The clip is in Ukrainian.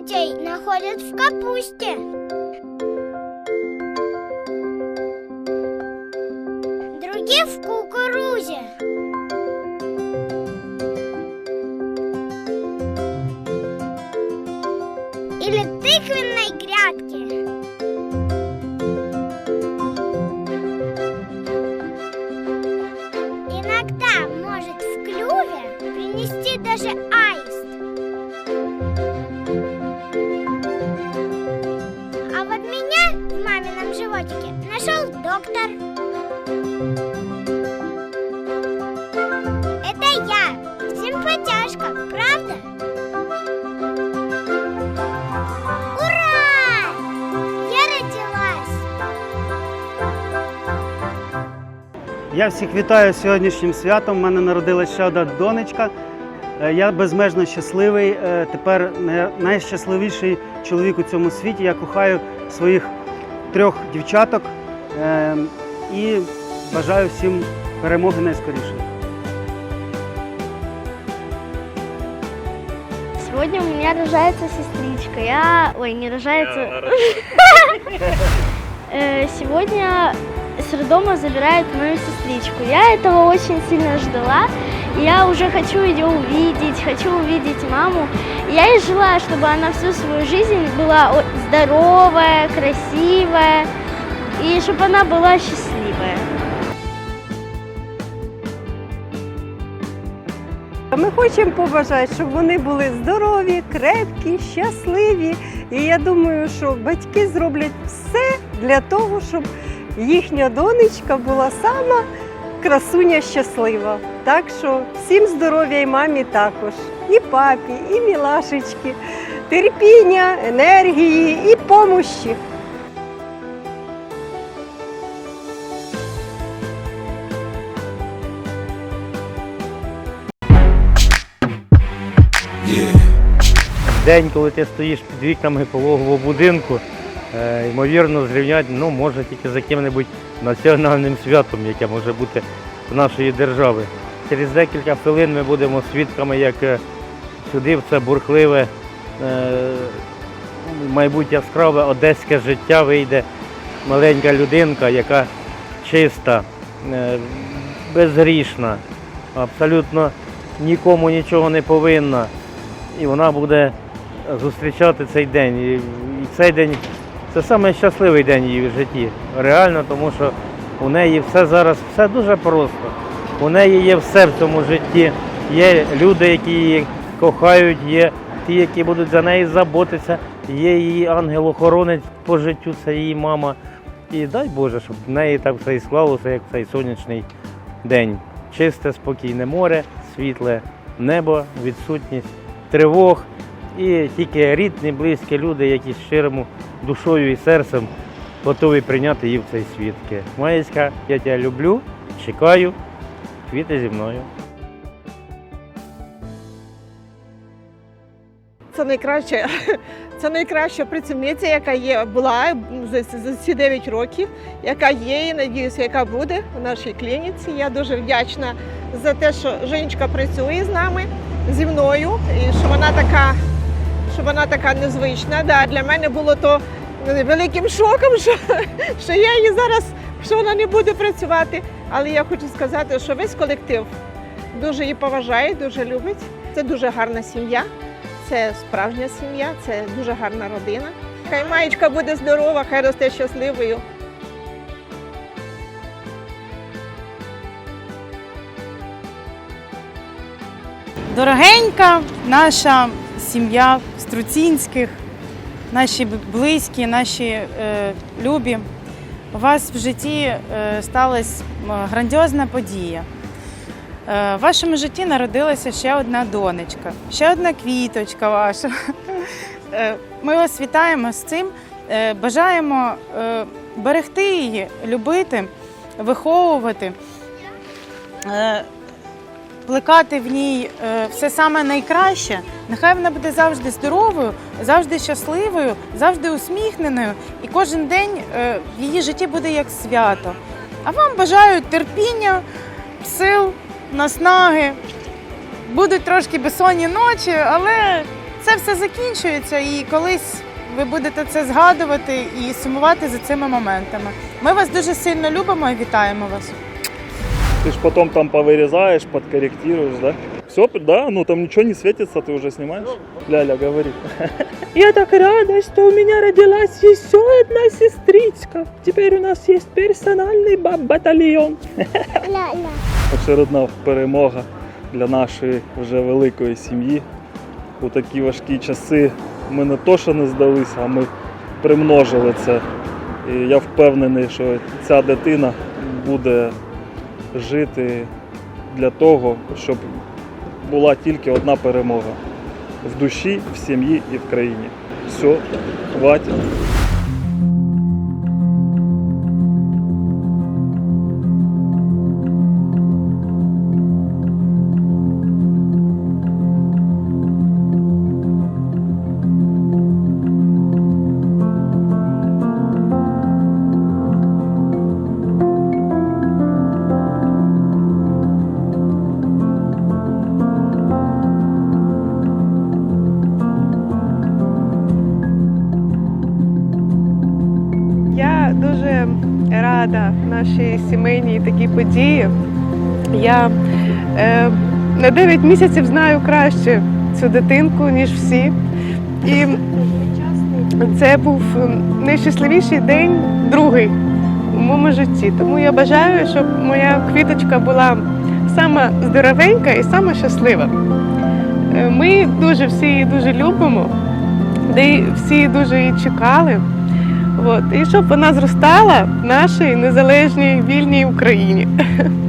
детей находят в капусте. Других в кукурузе. Или тыквенной грядке. Иногда может в клюве принести даже аист. Я всіх вітаю сьогоднішнім святом. У мене народилася ще одна донечка. Е, Я безмежно щасливий. Е, Тепер найщасливіший чоловік у цьому світі. Я кохаю своїх трьох дівчаток е, і бажаю всім перемоги найскоріше. Сегодня у меня рожается сестричка. Я... Ой, не рожается. Э, Сегодня с роддома забирают мою сестричку. Я этого очень сильно ждала. И Я уже хочу ее увидеть, хочу увидеть маму. И Я ей желаю, чтобы она всю свою жизнь была о- здоровая, красивая, и чтобы она была счастливая. Ми хочемо побажати, щоб вони були здорові, крепкі, щасливі. І я думаю, що батьки зроблять все для того, щоб їхня донечка була сама красуня щаслива. Так що всім здоров'я і мамі також, і папі, і мілашечки, терпіння, енергії і помощі. День, коли ти стоїш під вікнами пологового будинку, ймовірно, зрівняти ну, може тільки з яким-небудь національним святом, яке може бути в нашої держави. Через декілька хвилин ми будемо свідками, як е, сюди в це бурхливе, е, мабуть, яскраве одеське життя вийде маленька людинка, яка чиста, е, безгрішна, абсолютно нікому нічого не повинна. І вона буде зустрічати цей день. І цей день це найщасливий день її в житті. Реально, тому що у неї все зараз все дуже просто. У неї є все в цьому житті. Є люди, які її кохають, є ті, які будуть за неї заботитися, є її ангел-охоронець по життю, це її мама. І дай Боже, щоб в неї так все і склалося, як цей сонячний день. Чисте, спокійне море, світле небо, відсутність тривог і тільки рідні, близькі люди, які щирому душою і серцем готові прийняти її в цей світ. Маєська, я тебе люблю, чекаю, квіти зі мною. Це найкраща, це найкраща працівниця, яка є, була за, ці 9 років, яка є і надіюся, яка буде в нашій клініці. Я дуже вдячна за те, що Женечка працює з нами, зі мною, і що вона така, що вона така незвична. Да, для мене було то великим шоком, що, що я її зараз, що вона не буде працювати. Але я хочу сказати, що весь колектив дуже її поважає, дуже любить. Це дуже гарна сім'я. Це справжня сім'я, це дуже гарна родина. Хай маєчка буде здорова, хай росте щасливою. Дорогенька наша сім'я Струцінських, наші близькі, наші е, любі. У вас в житті е, сталася грандіозна подія. Е, в вашому житті народилася ще одна донечка, ще одна квіточка ваша. Е, Ми вас вітаємо з цим. Е, Бажаємо е, берегти її, любити, виховувати. Е, плекати в ній е, все саме найкраще. Нехай вона буде завжди здоровою, завжди щасливою, завжди усміхненою. І кожен день е, в її житті буде як свято. А вам бажаю терпіння, сил, наснаги. Будуть трошки безсонні ночі, але це все закінчується і колись ви будете це згадувати і сумувати за цими моментами. Ми вас дуже сильно любимо і вітаємо вас. Ты ж потом там повырезаешь, подкорректируешь, да? Все, да? Ну там ничего не светится, ты уже снимаешь? Ляля, говори. Я так рада, что у меня родилась еще одна сестричка. Теперь у нас есть персональный баб-батальон. Ля-ля. Очередна перемога для нашої вже великої сім'ї. У такі важкі часи ми не то, що не здалися, а ми примножили це. І я впевнений, що ця дитина буде Жити для того, щоб була тільки одна перемога в душі, в сім'ї і в країні. Все, хватить. Рада нашій сімейній такій події. Я е, на 9 місяців знаю краще цю дитинку, ніж всі. І це був найщасливіший день, другий у моєму житті. Тому я бажаю, щоб моя квіточка була сама здоровенька і сама щаслива. Е, Ми дуже всі її дуже любимо, де всі дуже її чекали. От, і щоб вона зростала в нашій незалежній вільній Україні.